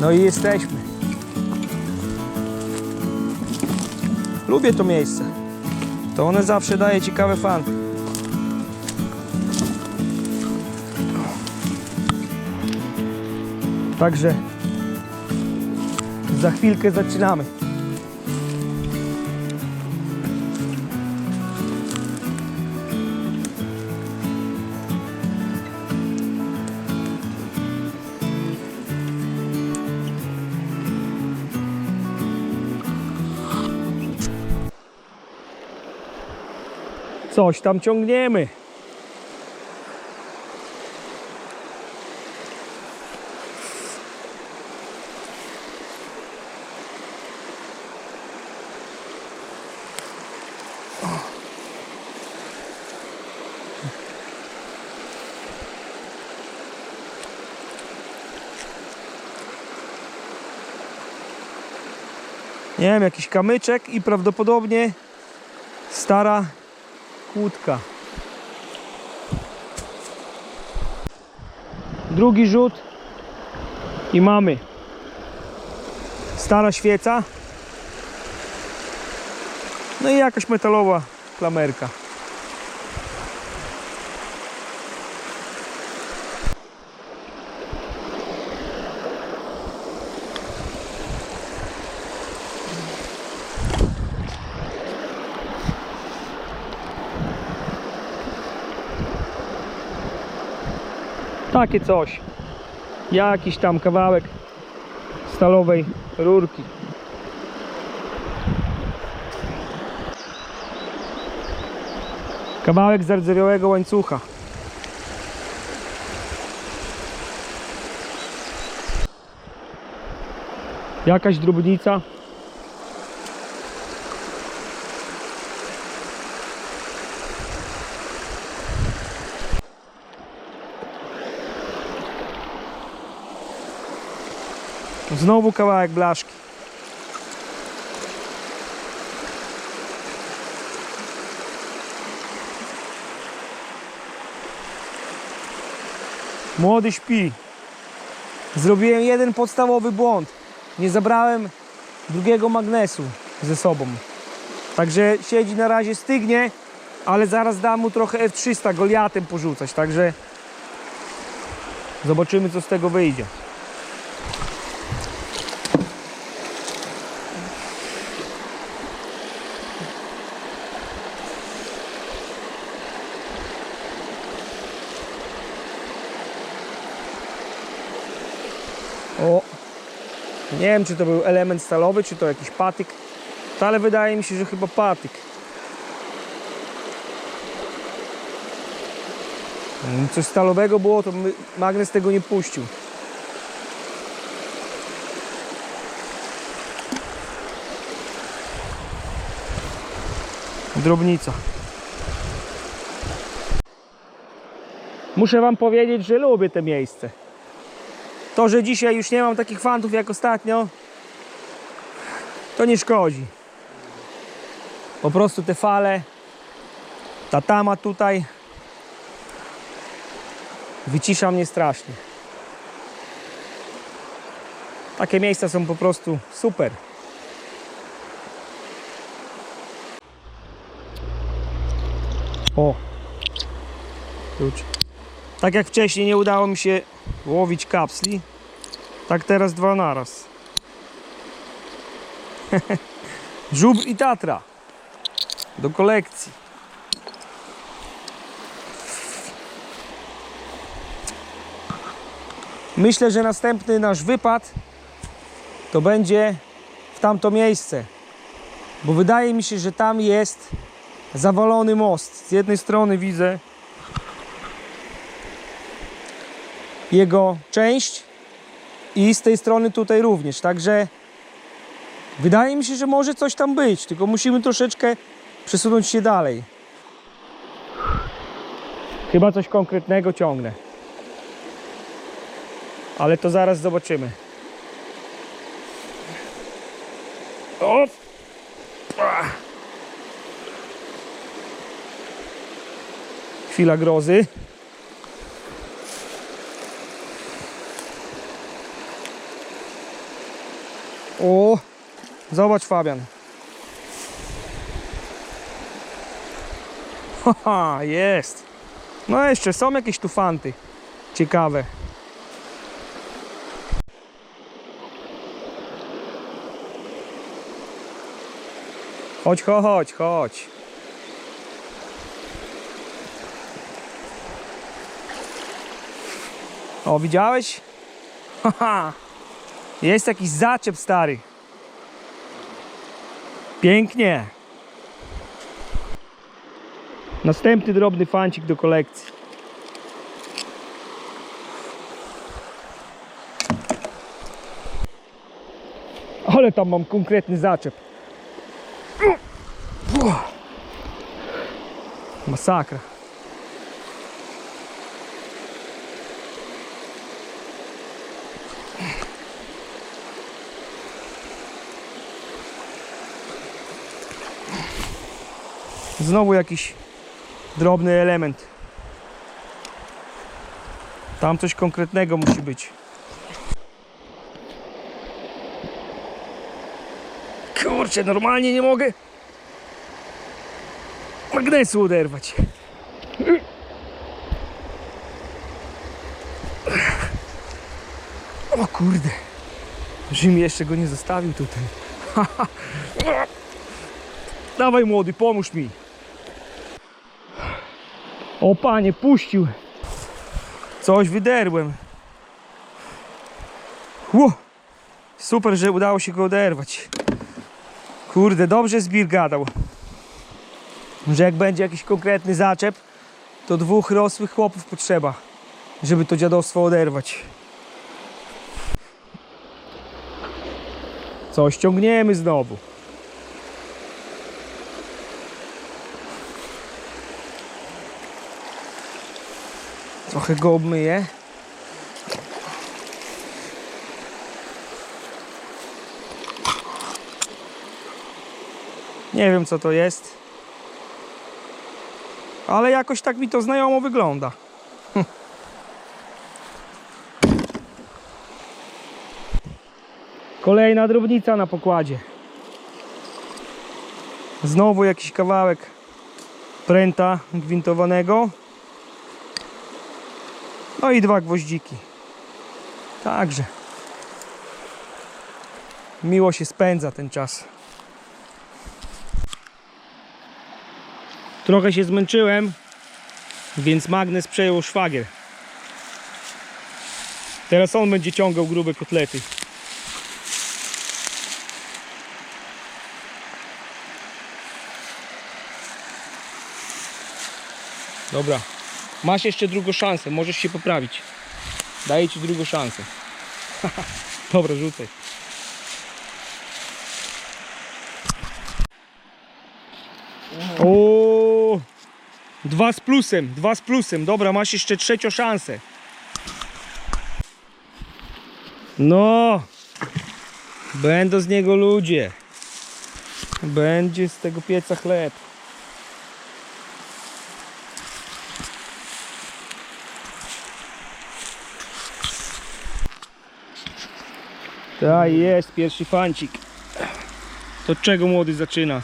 No i jesteśmy. Lubię to miejsce. To one zawsze daje ciekawe fanty. Także za chwilkę zaczynamy. Coś tam ciągniemy. Nie wiem, jakiś kamyczek i prawdopodobnie stara kłódka. Drugi rzut i mamy stara świeca. No i jakaś metalowa klamerka. Takie coś. Jakiś tam kawałek stalowej rurki. Kawałek zardzewiałego łańcucha. Jakaś drobnica. Znowu kawałek blaszki. Młody śpi. Zrobiłem jeden podstawowy błąd. Nie zabrałem drugiego magnesu ze sobą. Także siedzi na razie, stygnie, ale zaraz dam mu trochę F300 Goliatem porzucać. Także zobaczymy co z tego wyjdzie. O! Nie wiem, czy to był element stalowy, czy to jakiś patyk, ale wydaje mi się, że chyba patyk. Mm, Coś stalowego było, to magnes tego nie puścił. Drobnica. Muszę Wam powiedzieć, że lubię to miejsce. To, że dzisiaj już nie mam takich fantów jak ostatnio, to nie szkodzi. Po prostu te fale, ta tama tutaj wycisza mnie strasznie. Takie miejsca są po prostu super. O, klucz. Tak jak wcześniej nie udało mi się łowić kapsli, tak teraz dwa naraz. Żubr i Tatra do kolekcji. Myślę, że następny nasz wypad to będzie w tamto miejsce, bo wydaje mi się, że tam jest zawalony most. Z jednej strony widzę jego część i z tej strony tutaj również. Także wydaje mi się, że może coś tam być, tylko musimy troszeczkę przesunąć się dalej. Chyba coś konkretnego ciągnę. Ale to zaraz zobaczymy. O! Ah. Chwila grozy. O, zobacz Fabian. Haha, jest. No jeszcze są jakieś tu fanty. Ciekawe. Chodź, chodź, chodź. O, widziałeś? Haha. Jest jakiś zaczep stary. Pięknie. Następny drobny fancik do kolekcji. Ale tam mam konkretny zaczep. Masakra. Znowu jakiś drobny element. Tam coś konkretnego musi być. Kurczę, normalnie nie mogę magnesu oderwać. O kurde. Żebym jeszcze go nie zostawił tutaj. Dawaj młody, pomóż mi. O panie, puścił. Coś wyderłem. Ło. Super, że udało się go oderwać. Kurde, dobrze Zbir gadał. Że jak będzie jakiś konkretny zaczep, to dwóch rosłych chłopów potrzeba, żeby to dziadostwo oderwać. Co, ściągniemy znowu. Trochę go obmyję. Nie wiem co to jest. Ale jakoś tak mi to znajomo wygląda. Hm. Kolejna drobnica na pokładzie. Znowu jakiś kawałek pręta gwintowanego. No i dwa gwoździki. Także. Miło się spędza ten czas. Trochę się zmęczyłem, więc magnes przejął szwagier. Teraz on będzie ciągał grube kotlety. Dobra, masz jeszcze drugą szansę, możesz się poprawić. Daję ci drugą szansę. Dobra, rzucaj. O, dwa z plusem, dwa z plusem. Dobra, masz jeszcze trzecią szansę. No, będą z niego ludzie. Będzie z tego pieca chleb. Tak jest, pierwszy fancik. To czego młody zaczyna?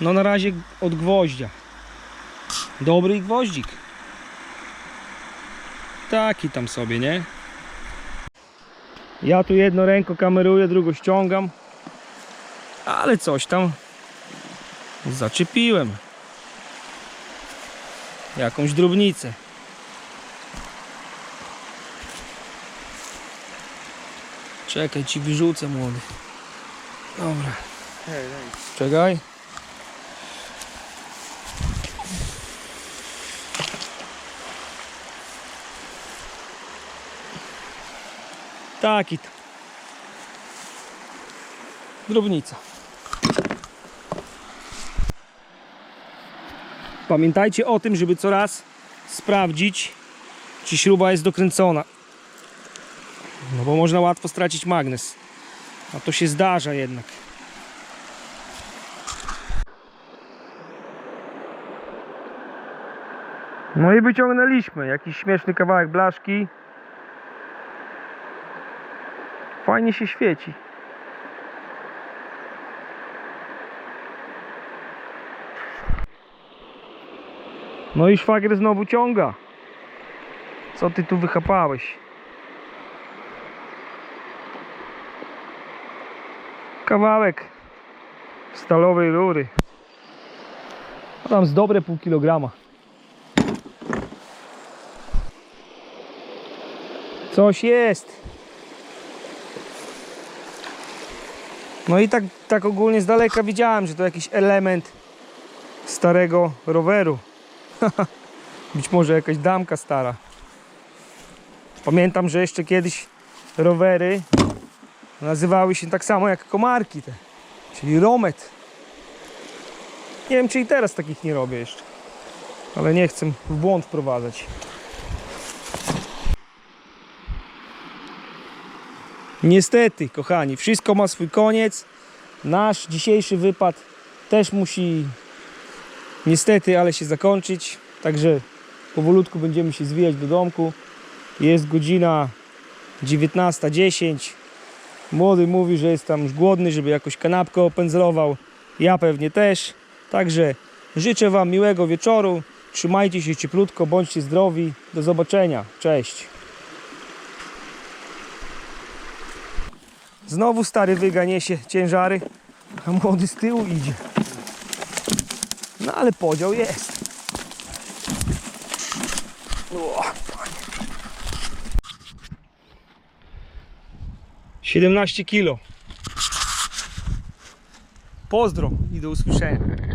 No na razie od gwoździa. Dobry gwoździk. Taki tam sobie, nie? Ja tu jedno ręko kameruję, drugo ściągam. Ale coś tam zaczepiłem. Jakąś drobnicę. Czekaj, ci wyrzucę młody. Dobra. Czekaj. Taki to. Drobnica. Pamiętajcie o tym, żeby co raz sprawdzić, czy śruba jest dokręcona. No bo można łatwo stracić magnes. A to się zdarza jednak. No i wyciągnęliśmy jakiś śmieszny kawałek blaszki. Fajnie się świeci. No i szwagier znowu ciąga. Co ty tu wychapałeś? Kawałek stalowej rury. Tam z dobre pół kilograma. Coś jest. No i tak, tak ogólnie z daleka widziałem, że to jakiś element starego roweru. Być może jakaś damka stara. Pamiętam, że jeszcze kiedyś rowery nazywały się tak samo jak komarki te, czyli romet. Nie wiem, czy i teraz takich nie robię jeszcze, ale nie chcę w błąd wprowadzać. Niestety, kochani, wszystko ma swój koniec. Nasz dzisiejszy wypad też musi niestety, ale się zakończyć. Także powolutku będziemy się zwijać do domku. Jest godzina 19.10. Młody mówi, że jest tam już głodny, żeby jakoś kanapkę opędzlował. Ja pewnie też. Także życzę Wam miłego wieczoru. Trzymajcie się cieplutko, bądźcie zdrowi. Do zobaczenia. Cześć. Znowu stary wyga niesie ciężary, a młody z tyłu idzie. No ale podział jest. O, panie. 17 kilo. Pozdro i do usłyszenia.